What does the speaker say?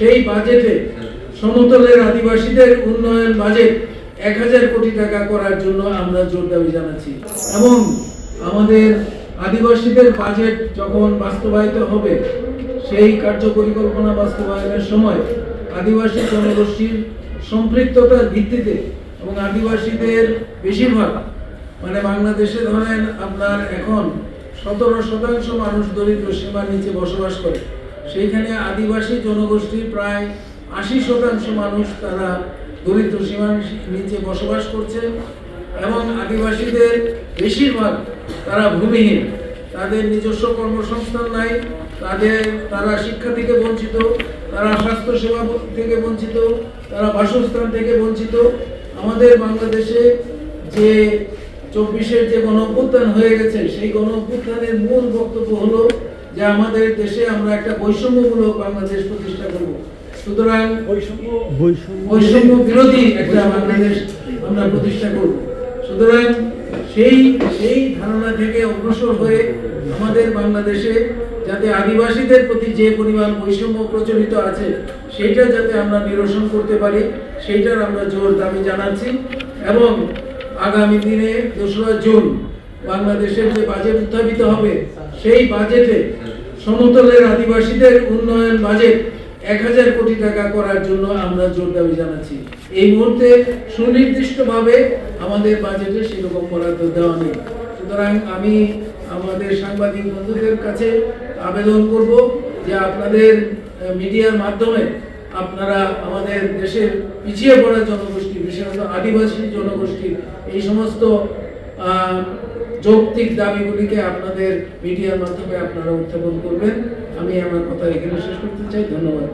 সেই বাজেটে সমতলের আদিবাসীদের উন্নয়ন বাজেট এক হাজার কোটি টাকা করার জন্য আমরা জোর দাবি জানাচ্ছি। এবং আমাদের আদিবাসীদের বাজেট যখন বাস্তবায়িত হবে, সেই কার্য পরিকল্পনা বাস্তবায়নের সময় আদিবাসী জনগোষ্ঠীর সম্পৃক্ততার ভিত্তিতে এবং আদিবাসীদের বেশিরভাগ মানে বাংলাদেশে ধরেন আপনার এখন সতেরো শতাংশ মানুষ দরিদ্র সীমার নিচে বসবাস করে। সেইখানে আদিবাসী জনগোষ্ঠীর প্রায় আশি শতাংশ মানুষ তারা দরিদ্র সীমার নিচে বসবাস করছে এবং আদিবাসীদের বেশিরভাগ তারা ভূমিহীন। তাদের নিজস্ব কর্মসংস্থান নাই, তাদের, তারা শিক্ষা থেকে বঞ্চিত, তারা স্বাস্থ্য সেবা থেকে বঞ্চিত, তারা বাসস্থান থেকে বঞ্চিত। আমাদের বাংলাদেশে যে চব্বিশের যে গণ হয়ে গেছে, সেই গণ মূল বক্তব্য হলো যে আমাদের দেশে আমরা একটা বৈষম্যমূলক বাংলাদেশ প্রতিষ্ঠা করব। সুতরাং বৈষম্য বৈষম্য বিরোধী একটা বাংলাদেশ আমরা প্রতিষ্ঠা করব। সুতরাং সেই সেই ধারণা থেকে অগ্রসর হয়ে আমাদের বাংলাদেশে যাতে আদিবাসীদের প্রতি যে পরিমাণ বৈষম্য প্রচলিত আছে সেইটা যাতে আমরা নিরসন করতে পারি সেইটার আমরা জোর দাবি জানাচ্ছি। এবং আগামী দিনে দোসরা জুন বাংলাদেশের যে বাজেট উত্থাপিত হবে সেই বাজেটে সমতলের আদিবাসীদের উন্নয়ন বাজেট এক হাজার কোটি টাকা করার জন্য আমরা জোর দাবি জানাচ্ছি। এই মুহূর্তে সুনির্দিষ্টভাবে আমাদের বাজেটে সেরকম বরাদ্দ দেওয়া নেই। সুতরাং আমি আমাদের সাংবাদিক বন্ধুদের কাছে আবেদন করব যে আপনাদের মিডিয়ার মাধ্যমে আপনারা আমাদের দেশের পিছিয়ে পড়া জনগোষ্ঠী, বিশেষত আদিবাসী জনগোষ্ঠীর এই সমস্ত যৌক্তিক দাবিগুলিকে আপনাদের মিডিয়ার মাধ্যমে আপনারা উত্থাপন করবেন। আমি আমার কথা এখানে শেষ করতে চাই। ধন্যবাদ।